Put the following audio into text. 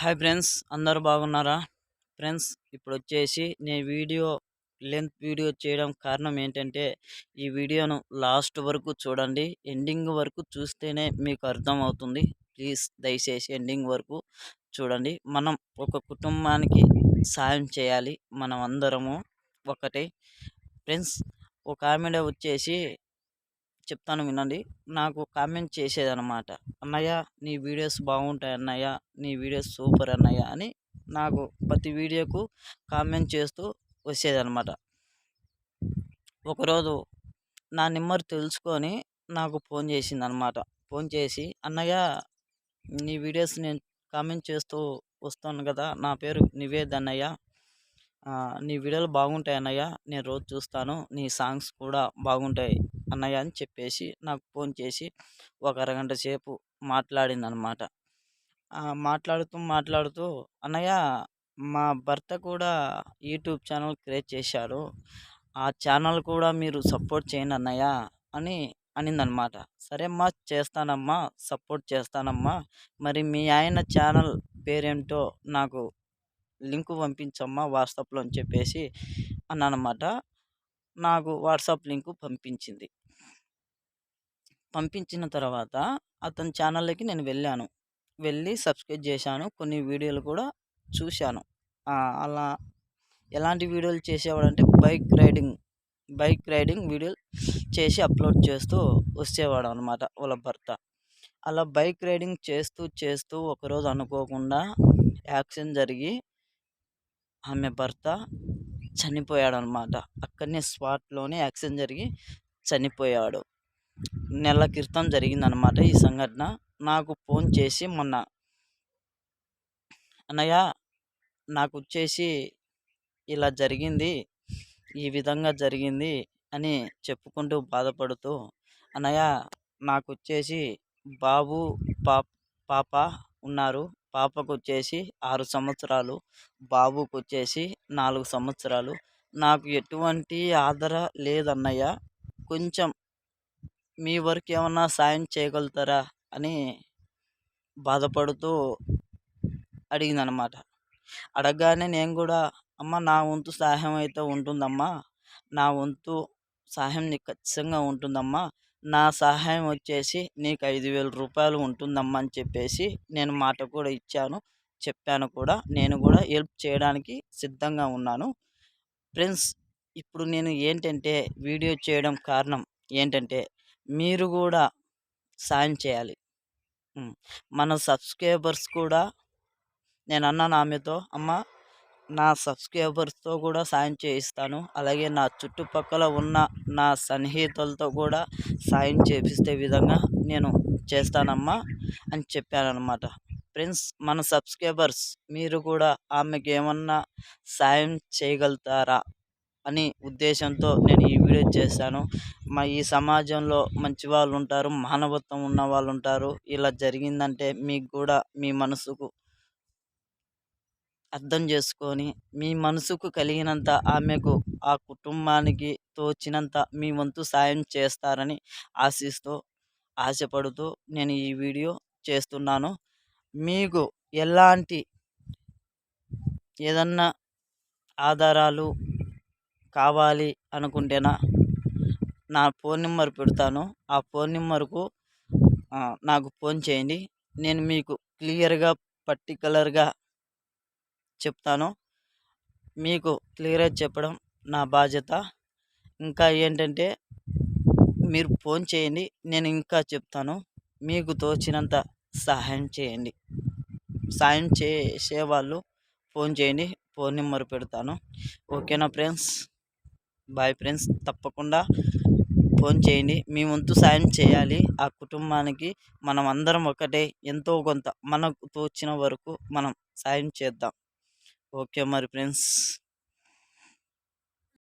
Hi friends అందరూ బాగున్నారా? Friends ఇప్పుడు వచ్చేసి నేను వీడియో లెంత్ వీడియో చేయడం కారణం ఏంటంటే ఈ వీడియోను లాస్ట్ వరకు చూడండి. ఎండింగ్ వరకు చూస్తేనే మీకు అర్థం అవుతుంది ప్లీజ్ దయచేసి ఎండింగ్ వరకు చూడండి. మనం ఒక కుటుంబానికి సాయం చేయాలి. మనం అందరము ఒకటే. ఫ్రెండ్స్ ఒక ఆమెడ వచ్చేసి చెప్తాను వినండి. నాకు కామెంట్ చేసేదనమాట అన్నయ్య నీ వీడియోస్ బాగుంటాయి అన్నయ్య నీ వీడియోస్ సూపర్ అన్నయ్య అని నాకు ప్రతి వీడియోకు కామెంట్ చేస్తూ వచ్చేదనమాట ఒకరోజు నా నెంబర్ తెలుసుకొని నాకు ఫోన్ చేసింది అనమాట ఫోన్ చేసి అన్నయ్య నీ వీడియోస్ నేను కామెంట్ చేస్తూ వస్తాను కదా నా పేరు నివేద్ అన్నయ్య. నీ వీడియోలు బాగుంటాయి అన్నయ్య నేను రోజు చూస్తాను నీ సాంగ్స్ కూడా బాగుంటాయి. అన్నయ్య అని చెప్పేసి నాకు ఫోన్ చేసి ఒక అరగంట సేపు మాట్లాడింది అనమాట మాట్లాడుతూ మాట్లాడుతూ అన్నయ్య మా భర్త కూడా యూట్యూబ్ ఛానల్ క్రియేట్ చేశాడు ఆ ఛానల్ కూడా మీరు సపోర్ట్ చేయండి అన్నయ్య అని అనిందనమాట. సరే అమ్మా చేస్తానమ్మా సపోర్ట్ చేస్తానమ్మా. మరి మీ ఆయన ఛానల్ పేరేంటో నాకు లింక్ పంపించమ్మా వాట్సాప్లో అని చెప్పేసి అన్నానమాట. నాకు వాట్సాప్ లింకు పంపించింది. పంపించిన తర్వాత అతని ఛానల్లోకి నేను వెళ్ళాను. వెళ్ళి సబ్స్క్రైబ్ చేశాను. కొన్ని వీడియోలు కూడా చూశాను. అలా ఎలాంటి వీడియోలు చేసేవాడంటే బైక్ రైడింగ్ బైక్ రైడింగ్ వీడియోలు చేసి అప్లోడ్ చేస్తూ వచ్చేవాడు అనమాట వాళ్ళ భర్త. అలా బైక్ రైడింగ్ చేస్తూ చేస్తూ ఒకరోజు అనుకోకుండా యాక్సిడెంట్ జరిగి ఆమె భర్త చనిపోయాడు అనమాట అక్కడనే స్పాట్లోనే యాక్సిడెంట్ జరిగి చనిపోయాడు. నెల క్రితం జరిగిందనమాట ఈ సంఘటన. నాకు ఫోన్ చేసి మొన్న అన్నయ్య నాకు వచ్చేసి ఇలా జరిగింది ఈ విధంగా జరిగింది అని చెప్పుకుంటూ బాధపడుతూ అన్నయ్య నాకు వచ్చేసి బాబు పాప పాప ఉన్నారు. పాపకు వచ్చేసి ఆరు సంవత్సరాలు బాబుకు వచ్చేసి నాలుగు సంవత్సరాలు. నాకు ఎటువంటి ఆదర లేదన్నయ్య. కొంచెం మీ వరకు ఏమన్నా సాయం చేయగలుగుతారా అని బాధపడుతూ అడిగిందనమాట అడగగానే నేను కూడా అమ్మ నా వంతు సహాయం అయితే ఉంటుందమ్మా. నా వంతు సహాయం నీకు ఖచ్చితంగా ఉంటుందమ్మా. నా సహాయం వచ్చేసి నీకు ఐదు వేల రూపాయలు ఉంటుందమ్మా అని చెప్పేసి నేను మాట కూడా ఇచ్చాను. చెప్పాను కూడా. నేను కూడా హెల్ప్ చేయడానికి సిద్ధంగా ఉన్నాను. ఫ్రెండ్స్ ఇప్పుడు నేను ఏంటంటే వీడియో చేయడం కారణం ఏంటంటే మీరు కూడా సాయం చేయాలి. మన సబ్స్క్రైబర్స్ కూడా నేను అన్నాను ఆమెతో అమ్మ నా సబ్స్క్రైబర్స్తో కూడా సాయం చేయిస్తాను. అలాగే నా చుట్టుపక్కల ఉన్న నా సన్నిహితులతో కూడా సాయం చేపిస్తే విధంగా నేను చేస్తానమ్మా అని చెప్పానమాట ఫ్రెండ్స్ మన సబ్స్క్రైబర్స్ మీరు కూడా ఆమెకి ఏమన్నా సాయం చేయగలుగుతారా? అని ఉద్దేశంతో నేను ఈ వీడియో చేశాను. మా ఈ సమాజంలో మంచి వాళ్ళు ఉంటారు మానవత్వం ఉన్న వాళ్ళు ఉంటారు ఇలా జరిగిందంటే మీకు కూడా మీ మనసుకు అర్థం చేసుకొని మీ మనసుకు కలిగినంత ఆమెకు ఆ కుటుంబానికి తోచినంత మీ వంతు సాయం చేస్తారని ఆశిస్తూ ఆశపడుతూ నేను ఈ వీడియో చేస్తున్నాను. మీకు ఎలాంటి ఏదన్నా ఆధారాలు కావాలి అనుకుంటేనా నా ఫోన్ నెంబర్ పెడతాను. ఆ ఫోన్ నెంబర్కు నాకు ఫోన్ చేయండి. నేను మీకు క్లియర్గా పర్టికులర్గా చెప్తాను. మీకు క్లియర్గా చెప్పడం నా బాధ్యత. ఇంకా ఏంటంటే మీరు ఫోన్ చేయండి. నేను ఇంకా చెప్తాను. మీకు తోచినంత సహాయం చేయండి. సాయం చేసేవాళ్ళు ఫోన్ చేయండి. ఫోన్ నెంబర్ పెడతాను. ఓకేనా ఫ్రెండ్స్? బాయ్ ఫ్రెండ్స్ తప్పకుండా ఫోన్ చేయండి. మీ వంతు సాయం చేయాలి. ఆ కుటుంబానికి మనం అందరం ఒకటే. ఎంతో కొంత మనకు తోచిన వరకు మనం సాయం చేద్దాం. ఓకే మరి ఫ్రెండ్స్